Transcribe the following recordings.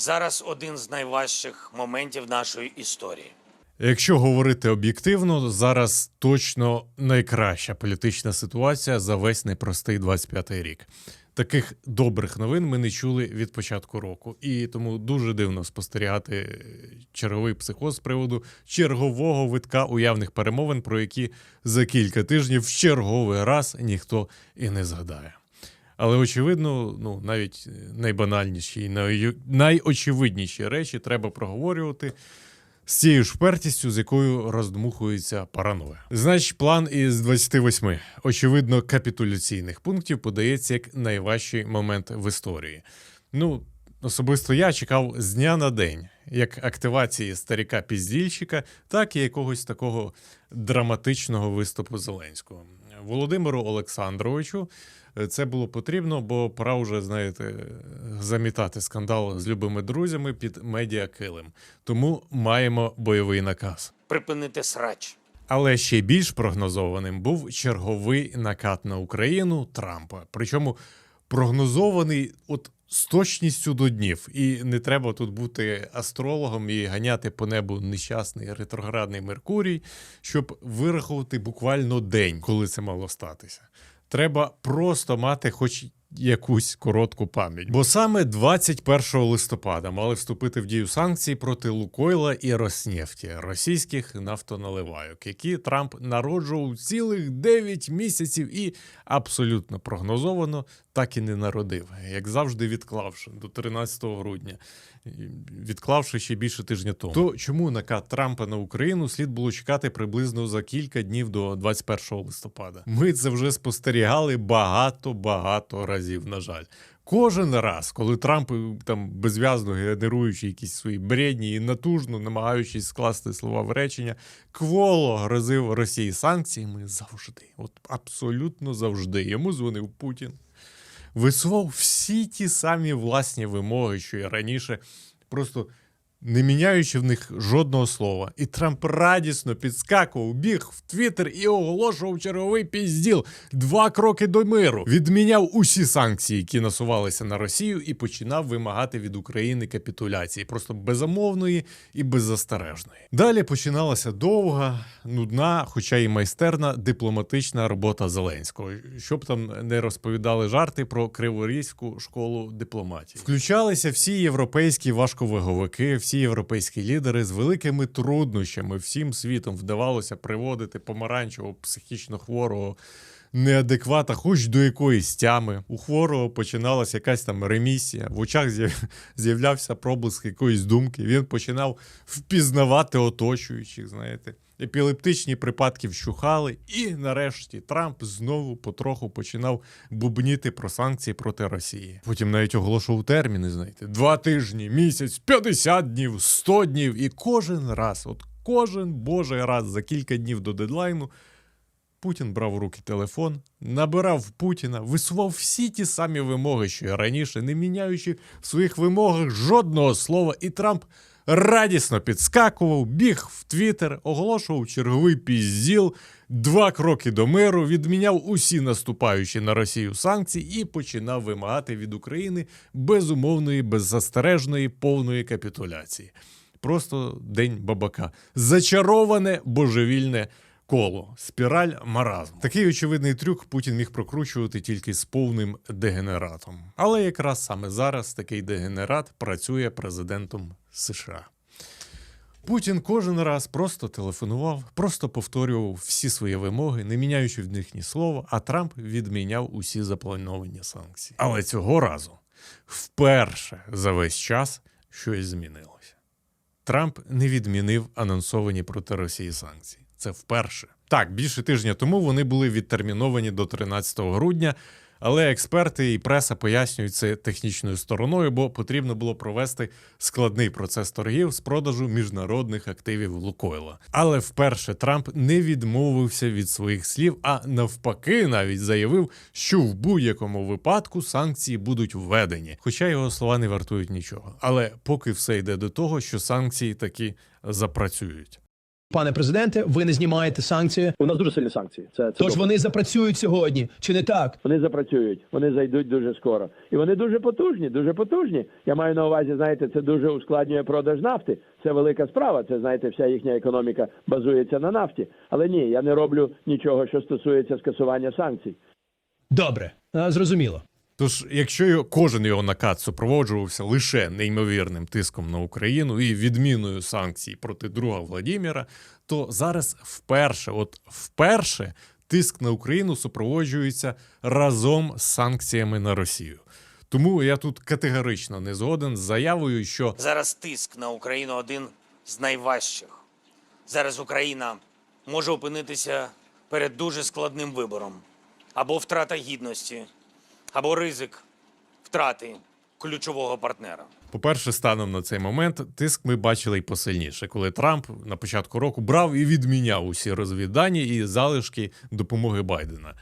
Зараз один з найважчих моментів нашої історії. Якщо говорити об'єктивно, зараз точно найкраща політична ситуація за весь непростий 25-й рік. Таких добрих новин ми не чули від початку року, і тому дуже дивно спостерігати черговий психоз з приводу чергового витка уявних перемовин, про які за кілька тижнів в черговий раз ніхто і не згадає. Але очевидно, ну навіть найбанальніші і найочевидніші речі треба проговорювати з цією ж впертістю, з якою роздмухується параноя. Значить, план із 28, очевидно, капітуляційних пунктів подається як найважчий момент в історії. Ну, особисто я чекав з дня на день, як активації старіка піздільщика, так і якогось такого драматичного виступу Зеленського. Володимиру Олександровичу е, це було потрібно, бо пора вже, знаєте, замітати скандал з любими друзями під медіакилим. Тому маємо бойовий наказ. Припинити срач. Але ще більш прогнозованим був черговий накат на Україну Трампа. Причому прогнозований от з точністю до днів. І не треба тут бути астрологом і ганяти по небу нещасний ретроградний Меркурій, щоб вирахувати буквально день, коли це мало статися. Треба просто мати хоч якусь коротку пам'ять. Бо саме 21 листопада мали вступити в дію санкції проти Лукойла і Роснефті, російських нафтоналивайок, які Трамп народжував цілих 9 місяців і абсолютно прогнозовано так і не народив, як завжди відклавши до 13 грудня, відклавши ще більше тижня тому. То чому накат Трампа на Україну слід було чекати приблизно за кілька днів до 21 листопада? Ми це вже спостерігали багато багато разів. На жаль. Кожен раз, коли Трамп е, там безв'язно генеруючи якісь свої бредні і натужно намагаючись скласти слова в речення, кволо грозив Росії санкціями завжди, от абсолютно завжди. Йому дзвонив Путін висував всі ті самі власні вимоги, що і раніше, просто не міняючи в них жодного слова. І Трамп радісно підскакував, біг в Твіттер і оголошував черговий пізділ. Два кроки до миру. Відміняв усі санкції, які насувалися на Росію, і починав вимагати від України капітуляції, просто безумовної і беззастережної. Далі починалася довга, нудна, хоча й майстерна дипломатична робота Зеленського, щоб там не розповідали жарти про Криворізьку школу дипломатії. Включалися всі європейські важковаговики, всі європейські лідери з великими труднощами. Всім світом вдавалося приводити помаранчевого психічно хворого. Неадеквата, хоч до якоїсь тями. У хворого починалася якась там ремісія, в очах з'являвся проблиск якоїсь думки. Він починав впізнавати оточуючих, знаєте. Епілептичні припадки вщухали, і нарешті Трамп знову потроху починав бубніти про санкції проти Росії. Потім навіть оголошував терміни, знаєте, два тижні, місяць, 50 днів, 100 днів. І кожен раз, от кожен божий раз за кілька днів до дедлайну Путін брав у руки телефон, набирав Путіна, висував всі ті самі вимоги, що й раніше, не міняючи в своїх вимогах жодного слова, і Трамп радісно підскакував, біг в Твіттер, оголошував черговий пізділ, два кроки до миру, відміняв усі наступаючі на Росію санкції і починав вимагати від України безумовної, беззастережної повної капітуляції. Просто день бабака. Зачароване божевільне коло, спіраль маразму. Такий очевидний трюк Путін міг прокручувати тільки з повним дегенератом. Але якраз саме зараз такий дегенерат працює президентом США. Путін кожен раз просто телефонував, просто повторював всі свої вимоги, не міняючи в них ні слова, а Трамп відміняв усі заплановані санкції. Але цього разу вперше за весь час щось змінилося. Трамп не відмінив анонсовані проти Росії санкції. Це вперше. Так, більше тижня тому вони були відтерміновані до 13 грудня, але експерти і преса пояснюють це технічною стороною, бо потрібно було провести складний процес торгів з продажу міжнародних активів Лукойла. Але вперше Трамп не відмовився від своїх слів, а навпаки, навіть заявив, що в будь-якому випадку санкції будуть введені. Хоча його слова не вартують нічого. Але поки все йде до того, що санкції таки запрацюють. Пане президенте, ви не знімаєте санкції. У нас дуже сильні санкції. Це, це Тож добре. вони запрацюють сьогодні, чи не так? Вони запрацюють, вони зайдуть дуже скоро. І вони дуже потужні, дуже потужні. Я маю на увазі, знаєте, це дуже ускладнює продаж нафти. Це велика справа. Це знаєте, вся їхня економіка базується на нафті. Але ні, я не роблю нічого, що стосується скасування санкцій. Добре, зрозуміло. Тож, якщо кожен його накат супроводжувався лише неймовірним тиском на Україну і відміною санкцій проти друга Владіміра, то зараз вперше, от вперше, тиск на Україну супроводжується разом з санкціями на Росію. Тому я тут категорично не згоден з заявою, що Зараз тиск на Україну один з найважчих. Зараз Україна може опинитися перед дуже складним вибором: або втрата гідності, або ризик втрати ключового партнера. По-перше, станом на цей момент тиск ми бачили й посильніше, коли Трамп на початку року брав і відміняв усі розвіддані і залишки допомоги Байдена.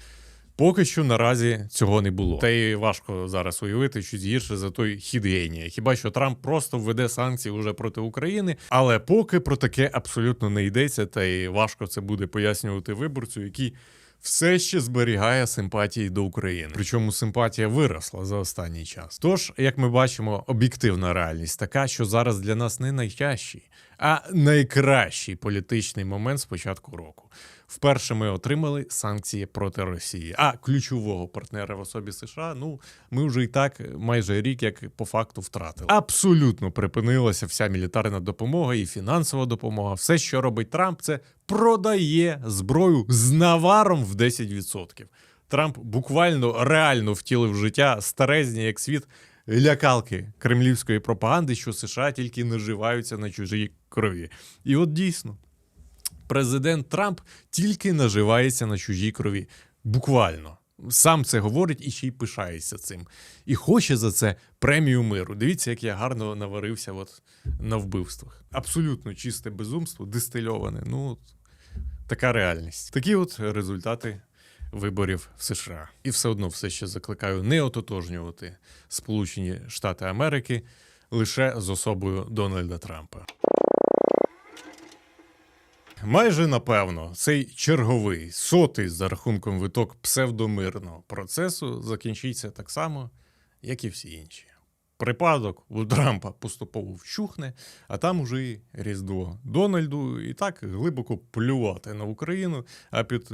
Поки що наразі цього не було. Та й важко зараз уявити щось гірше за той хід генія. Хіба що Трамп просто введе санкції уже проти України, але поки про таке абсолютно не йдеться, та й важко це буде пояснювати виборцю, який все ще зберігає симпатії до України. Причому симпатія виросла за останній час. Тож, як ми бачимо, об'єктивна реальність така, що зараз для нас не найтяжчий, а найкращий політичний момент з початку року. Вперше ми отримали санкції проти Росії, а ключового партнера в особі США. Ну ми вже і так майже рік, як по факту втратили. Абсолютно припинилася вся мілітарна допомога і фінансова допомога. Все, що робить Трамп, це продає зброю з наваром в 10%. Трамп буквально реально втілив життя старезні як світ лякалки кремлівської пропаганди, що США тільки наживаються на чужій крові. І от дійсно, президент Трамп тільки наживається на чужій крові. Буквально. Сам це говорить і ще й пишається цим. І хоче за це премію миру. Дивіться, як я гарно наварився от на вбивствах. Абсолютно чисте безумство, дистильоване. Ну, така реальність. Такі от результати виборів в США. І все одно все ще закликаю не ототожнювати Сполучені Штати Америки лише з особою Дональда Трампа. Майже напевно, цей черговий сотий за рахунком виток псевдомирного процесу закінчиться так само, як і всі інші. Припадок у Трампа поступово вщухне, а там уже і Різдво Дональду і так глибоко плювати на Україну, а під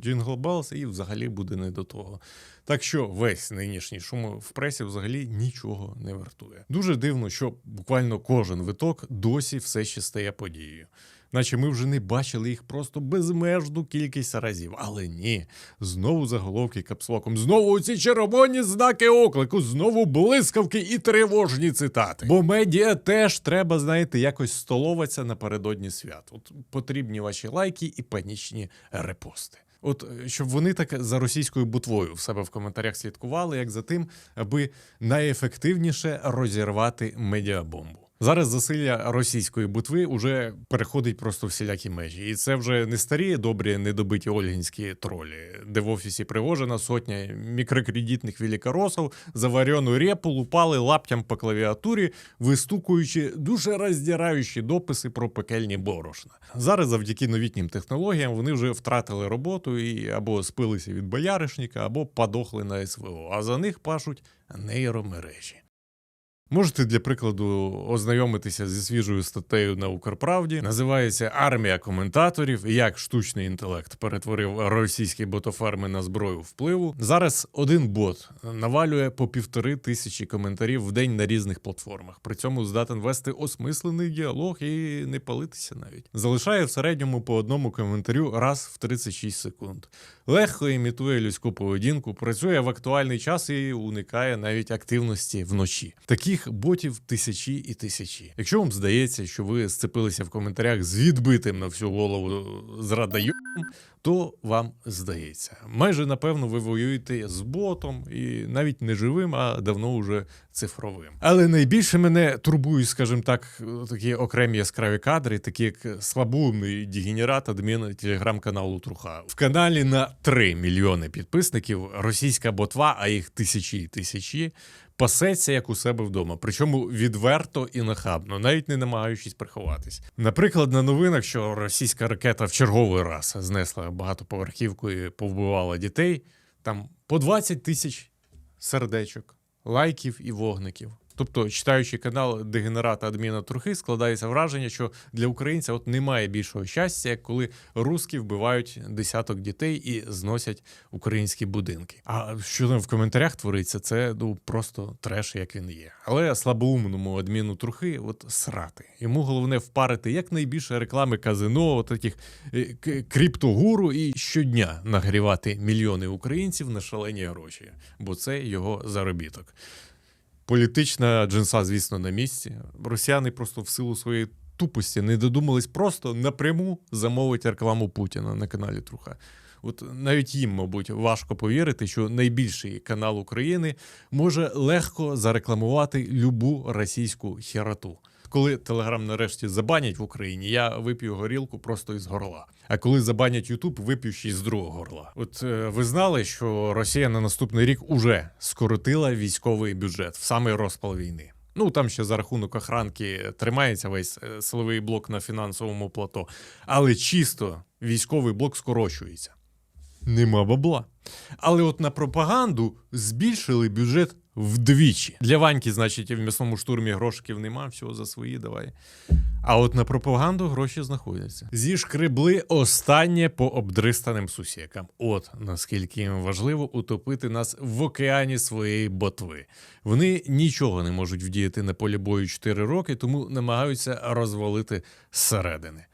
Джингл Белс і взагалі буде не до того. Так що весь нинішній шум в пресі взагалі нічого не вартує. Дуже дивно, що буквально кожен виток досі все ще стає подією. Наче ми вже не бачили їх просто безмежну кількість разів. Але ні, знову заголовки капслоком, знову ці червоні знаки оклику, знову блискавки і тривожні цитати. Бо медіа теж треба, знаєте, якось столоватися напередодні свят. От потрібні ваші лайки і панічні репости. От е, щоб вони так за російською бутвою в себе в коментарях слідкували, як за тим, аби найефективніше розірвати медіабомбу. Зараз засилля російської бутви уже переходить просто всілякі межі, і це вже не старі добрі недобиті ольгінські тролі, де в офісі Пригожина сотня мікрокредитних великоросів заварену репу лупали лаптям по клавіатурі, вистукуючи дуже роздираючі дописи про пекельні борошна. Зараз, завдяки новітнім технологіям, вони вже втратили роботу і або спилися від бояришника, або подохли на СВО, а за них пашуть нейромережі. Можете для прикладу ознайомитися зі свіжою статтею на Укрправді. Називається Армія коментаторів. Як штучний інтелект перетворив російські ботоферми на зброю впливу. Зараз один бот навалює по півтори тисячі коментарів в день на різних платформах. При цьому здатен вести осмислений діалог і не палитися навіть. Залишає в середньому по одному коментарю раз в 36 секунд. Легко імітує людську поведінку, працює в актуальний час і уникає навіть активності вночі. Таких ботів тисячі і тисячі. Якщо вам здається, що ви сцепилися в коментарях з відбитим на всю голову зрадайом, то вам здається? Майже напевно ви воюєте з ботом і навіть не живим, а давно уже цифровим. Але найбільше мене турбують, скажімо так, такі окремі яскраві кадри, такі як слабоумний дегенерат адмін телеграм-каналу Труха. В каналі на 3 мільйони підписників російська ботва, а їх тисячі і тисячі. Пасеться як у себе вдома, причому відверто і нахабно, навіть не намагаючись приховатись. Наприклад, на новинах, що російська ракета в черговий раз знесла багатоповерхівку і повбивала дітей, там по 20 тисяч сердечок, лайків і вогників. Тобто, читаючи канал дегенерата адміна Трухи, складається враження, що для українця от немає більшого щастя, як коли руски вбивають десяток дітей і зносять українські будинки. А що там в коментарях твориться, це ну просто треш, як він є. Але слабоумному адміну Трухи, от срати. Йому головне впарити якнайбільше реклами казино, таких е, криптогуру, і щодня нагрівати мільйони українців на шалені гроші, бо це його заробіток. Політична джинса, звісно, на місці. Росіяни просто в силу своєї тупості не додумались просто напряму замовити рекламу Путіна на каналі Труха. От навіть їм, мабуть, важко повірити, що найбільший канал України може легко зарекламувати любу російську хероту. Коли Телеграм нарешті забанять в Україні, я вип'ю горілку просто із горла. А коли забанять Ютуб, вип'ю ще з другого горла. От е, ви знали, що Росія на наступний рік уже скоротила військовий бюджет в самий розпал війни. Ну там ще за рахунок охранки тримається весь е, силовий блок на фінансовому плато, але чисто військовий блок скорочується. Нема бабла. Але от на пропаганду збільшили бюджет вдвічі. Для Ваньки, значить, в м'ясному штурмі грошиків нема, всього за свої давай. А от на пропаганду гроші знаходяться. Зішкребли останнє по обдристаним сусікам. От наскільки їм важливо утопити нас в океані своєї ботви. Вони нічого не можуть вдіяти на полі бою 4 роки, тому намагаються розвалити зсередини.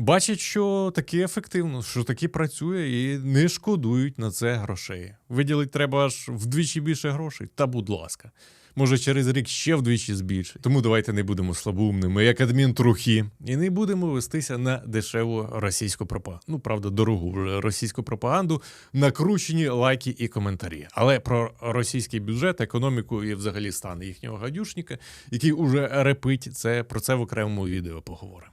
Бачать, що таки ефективно, що таки працює і не шкодують на це грошей. Виділить треба аж вдвічі більше грошей, та будь ласка. Може, через рік ще вдвічі збільшить. Тому давайте не будемо слабоумними, як адмін трухи, і не будемо вестися на дешеву російську пропаганду. Ну, правда, дорогу російську пропаганду, накручені лайки і коментарі. Але про російський бюджет, економіку і взагалі стан їхнього гадюшника, який уже репить, це про це в окремому відео поговоримо.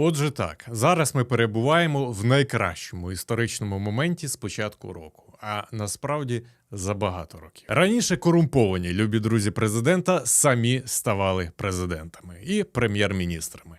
Отже, так, зараз ми перебуваємо в найкращому історичному моменті з початку року, а насправді за багато років. Раніше корумповані любі друзі президента самі ставали президентами і прем'єр-міністрами.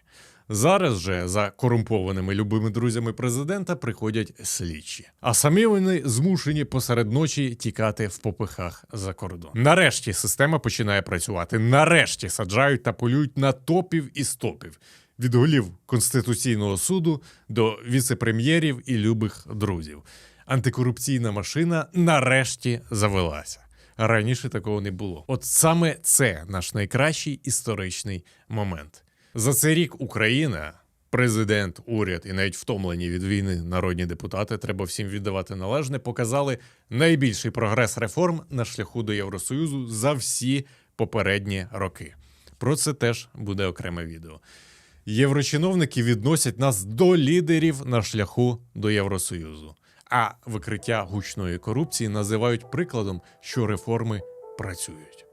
Зараз же за корумпованими любими друзями президента приходять слідчі, а самі вони змушені посеред ночі тікати в попихах за кордон. Нарешті система починає працювати. Нарешті саджають та полюють на топів і стопів від голів Конституційного суду до віце-прем'єрів і любих друзів. Антикорупційна машина нарешті завелася. Раніше такого не було. От саме це наш найкращий історичний момент. За цей рік Україна, президент, уряд і навіть втомлені від війни народні депутати, треба всім віддавати належне, показали найбільший прогрес реформ на шляху до Євросоюзу за всі попередні роки. Про це теж буде окреме відео. Єврочиновники відносять нас до лідерів на шляху до Євросоюзу, а викриття гучної корупції називають прикладом, що реформи працюють.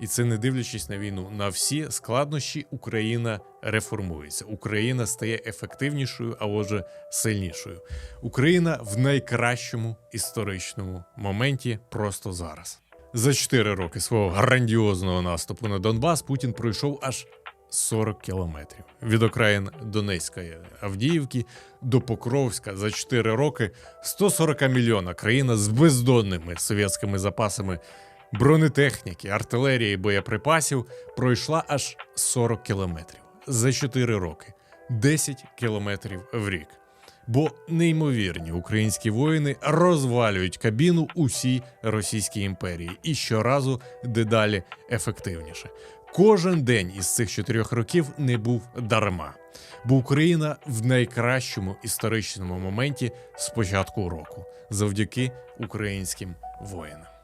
І це не дивлячись на війну. На всі складнощі Україна реформується. Україна стає ефективнішою, а отже, сильнішою. Україна в найкращому історичному моменті просто зараз. За 4 роки свого грандіозного наступу на Донбас Путін пройшов аж 40 кілометрів від окраїн Донецької Авдіївки до Покровська за 4 роки 140 мільйона країна з бездонними совєтськими запасами бронетехніки, артилерії, боєприпасів пройшла аж 40 кілометрів за 4 роки, 10 кілометрів в рік. Бо неймовірні українські воїни розвалюють кабіну усій Російській імперії і щоразу дедалі ефективніше. Кожен день із цих чотирьох років не був дарма, бо Україна в найкращому історичному моменті з початку року завдяки українським воїнам.